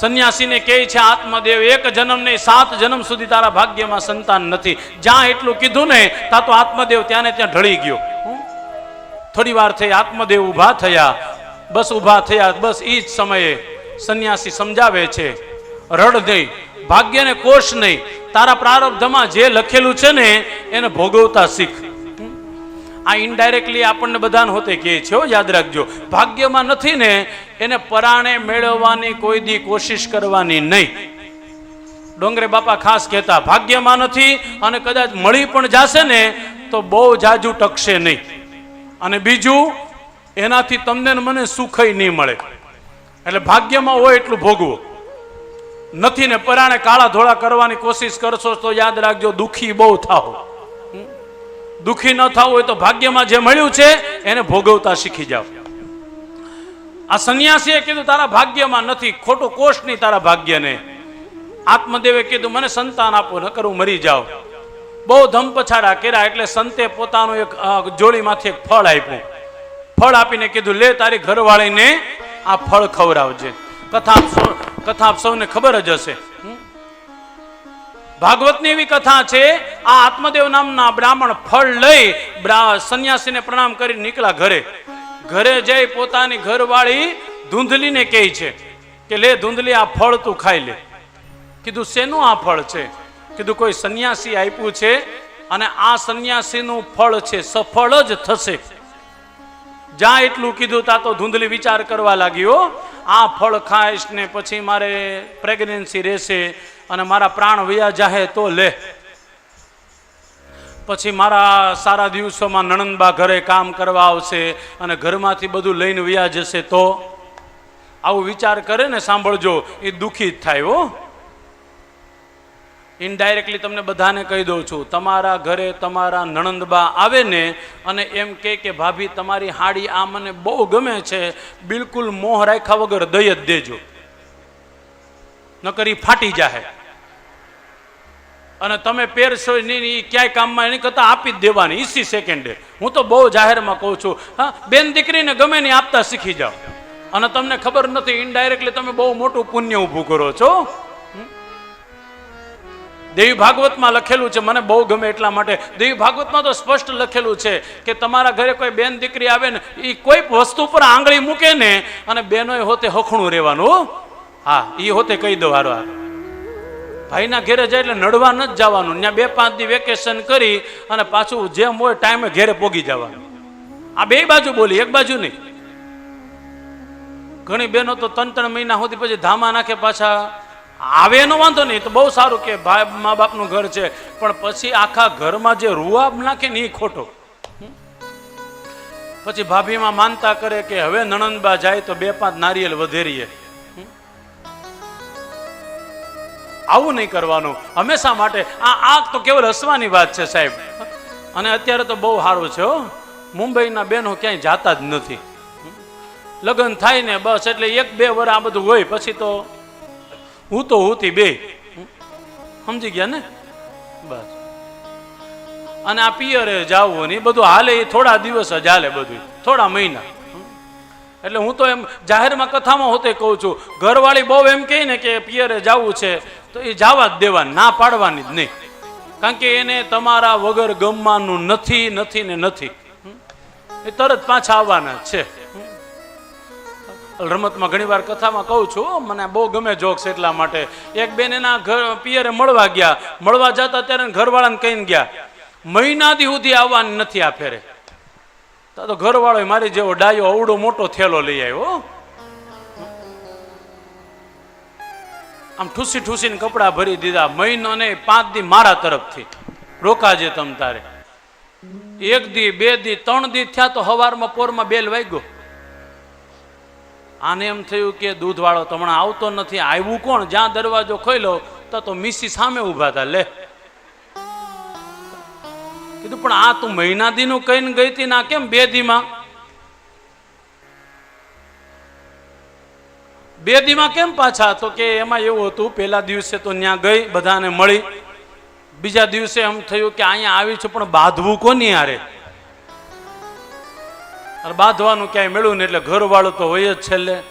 સંન્યાસીને કહે છે, આત્મદેવ, એક જન્મ નહીં, સાત જન્મ સુધી તારા ભાગ્યમાં સંતાન નથી. જ્યાં એટલું કીધું ને, ત્યાં તો આત્મદેવ ત્યાં ત્યાં ઢળી ગયો? થોડી વાર થઈ, આત્મદેવ ઊભા થયા. બસ ઊભા થયા, બસ એ જ સમયે સંન્યાસી સમજાવે છે, રડ નહીં, ભાગ્યને કોષ નહીં. તારા પ્રારબ્ધમાં જે લખેલું છે ને, એને ભોગવતા શીખ. આ ઇનડાયરેક્ટલી આપણને બધાને હોતે કહે છે યાદ રાખજો. ભાગ્યમાં નથી ને, એને પરાણે મેળવવાની કોઈ દી કોશિશ કરવાની નહીં. ડોંગરે બાપા ખાસ કહેતા, ભાગ્યમાં નથી અને કદાચ મળી પણ જાશે ને, તો બહુ જાજુ ટકશે નહીં. અને બીજું, એનાથી તમને મને સુખય નહીં મળે. એટલે ભાગ્યમાં હોય એટલું ભોગવો. નથી ને, પરાણે કાળા ધોળા કરવાની કોશિશ કરશો તો યાદ રાખજો, દુઃખી બહુ થાઓ. દુખી ન થવું હોય તો ભાગ્યમાં જે મળ્યું છે, એને ભોગવતા શીખી જાઓ. આ સંન્યાસીએ કીધું, તારા ભાગ્યમાં નથી, ખોટું કોષ નહીં તારા ભાગ્યને. આત્મદેવે કીધું, મને સંતાન આપો ન કરું મરી જાઓ બહુ ધમપછાડા કર્યા, એટલે સંતે પોતાનું એક જોડીમાંથી એક ફળ આપ્યું. ફળ આપીને કીધું, લે તારી ઘરવાળીને આ ફળ ખવડાવજે. કથા કથા આપ સૌને ખબર જ હશે? ભાગવતની એવી કથા છે, આ આત્મદેવ નામના બ્રાહ્મણ ફળ લઈ સંન્યાસીને પ્રણામ કરી નીકળ્યા ઘરે. ઘરે જઈ પોતાની ઘરવાળી ધૂંધલીને કહે છે કે, લે ધૂંધલી, આ ફળ તું ખાઈ લે. કીધું, શેનું આ ફળ છે? કીધું, કોઈ સંન્યાસી આપ્યું છે અને આ સંન્યાસીનું ફળ છે, સફળ જ થશે. જ્યાં એટલું કીધું, તા તો ધૂંધલી વિચાર કરવા લાગ્યો. આ ફળ ખાઈશ ને પછી મારે પ્રેગ્નન્સી રહેશે અને મારા પ્રાણ વયા જાહે તો લે. પછી મારા સારા દિવસોમાં નણંદબા ઘરે કામ કરવા આવશે અને ઘરમાંથી બધું લઈને વયા જશે તો. આવું વિચાર કરે ને સાંભળજો, એ દુઃખી જ થાય હો. ઇનડાયરેક્ટલી તમને બધાને કહી દઉં છું, તમારા ઘરે તમારા નણંદબા આવે ને અને એમ કે કે, ભાભી, તમારી હાડી આ મને બહુ ગમે છે, બિલકુલ મોહ રાખ્યા વગર દઈ જ દેજો. ન કરી ફાટી જાહે. અને તમે પહેરશો નહીં ક્યાંય કામમાં એની કરતાં આપી જ દેવાની, ઈસી સેકન્ડે. હું તો બહુ જાહેરમાં કહું છું, હા, બેન દીકરીને ગમે નહીં આપતા શીખી જાઓ. અને તમને ખબર નથી ઇનડાયરેક્ટલી તમે બહુ મોટું પુણ્ય ઊભું કરો છો. દેવી ભાગવતમાં લખેલું છે, મને બહુ ગમે એટલા માટે. દેવી ભાગવતમાં તો સ્પષ્ટ લખેલું છે કે તમારા ઘરે કોઈ બેન દીકરી આવે ને એ કોઈ વસ્તુ પર આંગળી મૂકે ને, અને બેનોએ હોતે હખણું રહેવાનું. હા એ હોતે કહી દો હારો ભાઈના ઘેરે જાય એટલે નડવા ન જ જવાનું. ત્યાં બે પાંચ દી વેકેશન કરી અને પાછું જેમ હોય ટાઈમે ઘેરે પોગી જવાનું. આ બે બાજુ બોલી, એક બાજુ નહીં. ઘણી બહેનો તો ત્રણ ત્રણ મહિના સુધી પછી ધામા નાખે પાછા. આવે એનો વાંધો નહીં. તો બહુ સારું કે ભાઈ, મા બાપનું ઘર છે. પણ પછી આખા ઘરમાં જે રૂઆબ નાખે ને એ ખોટો. પછી ભાભીમાં માનતા કરે કે હવે નણંદબા જાય તો બે પાંચ નારિયેલ વધેરીએ. આવું નહીં કરવાનું. હંમેશા માટે? આ આગ તો કેવલ હસવાની વાત છે સાહેબ. અને અત્યારે તો બહુ સારું છે, હો. મુંબઈના બહેનો ક્યાંય જાતા જ નથી. લગ્ન થાય ને બસ એટલે એક બે વર આ બધું હોય, પછી તો હું તો હુંતી બે. સમજી ગયા ને? બસ. અને આ પિયરે જાવું ને બધું હાલે, એ થોડા દિવસ જ હાલે બધું. થોડા મહિના. એટલે હું તો એમ જાહેરમાં કથામાં હોતે કહું છું, ઘરવાળી બહુ એમ કહે ને કે પિયરે જવું છે, તો એ જવા જ દેવા, ના પાડવાની જ નહીં. કારણ કે એને તમારા વગર ગમવાનું નથી નથી ને નથી. એ તરત પાછા આવવાના છે. રમતમાં ઘણી વાર કથામાં કહું છું મને બહુ ગમે જોક્સ એટલા માટે. એક બેન એના ઘર પિયરે મળવા ગયા. મળવા જતા ત્યારે ઘરવાળાને કહીને ગયા, મહિનાથી સુધી આવવાની નથી આ ફેરે. તો ઘરવાળો મારી જેવો ડાયો અવડો મોટો થેલો લઈ આવ્યો આમ ઠૂસી ઠૂસીને કપડાં ભરી દીધા. મહિનો ને પાંચ દી મારા તરફથી. રોકાજે તમ તારે. એક દી, બે દી, ત્રણ દી થયા તો હવારમાં પોરમાં બેલ વાગ્યો. આને એમ થયું કે દૂધવાળો તો હમણાં આવતો નથી, આવ્યું કોણ? જ્યાં દરવાજો ખોલ્યો, તો તો મિસી સામે ઊભા હતા લે. કીધું, પણ આ તું મહિના દીનું કહીને ગઈ હતી ના કેમ બે દીમાં બે દીમાં કેમ પાછા? તો કે એમાં એવું હતું પહેલા દિવસે તો ત્યાં ગઈ, બધાને મળી. બીજા દિવસે એમ થયું કે અહીંયા આવી છું, પણ બાંધવું કોની હારે? અને બાંધવાનું ક્યાંય મેળવું ને એટલે ઘરવાળું તો હોય જ છેલ્લે.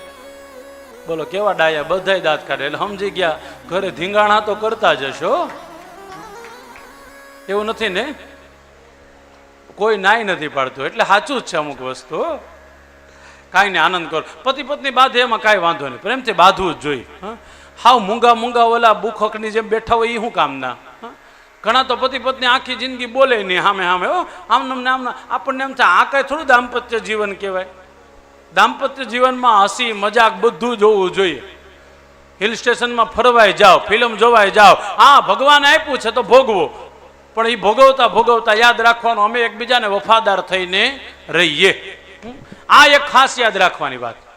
બોલો, કેવા ડાયા? બધાય દાંત કાઢે. એટલે સમજી ગયા, ઘરે ધીંગાણા તો કરતા જ હશો. એવું નથી ને? કોઈ નાય નથી પાડતું. એટલે સાચું જ છે અમુક વસ્તુ. કાંઈ નહીં, આનંદ કરો. પતિ પત્ની બાંધે એમાં કાંઈ વાંધો નહીં. પ્રેમથી બાંધવું જ જોઈએ? હાવ મૂંગા મૂંગા ઓલા બુખકની જેમ બેઠા હોય એ શું કામના? ઘણા તો પતિ પત્ની આખી જિંદગી બોલે નહીં સામે સામે હો આમ નામ આમ આપણને એમ થાય, આ કાંઈ થોડું દાંપત્ય જીવન કહેવાય. દાંપત્ય જીવનમાં હસી, મજાક બધું જોવું જોઈએ. હિલ સ્ટેશનમાં ફરવાય જાઓ ફિલ્મ જોવાય જાઓ. હા, ભગવાન આપ્યું છે તો ભોગવો. પણ એ ભોગવતા ભોગવતા યાદ રાખવાનું, અમે એકબીજાને વફાદાર થઈને રહીએ. આ એક ખાસ યાદ રાખવાની વાત.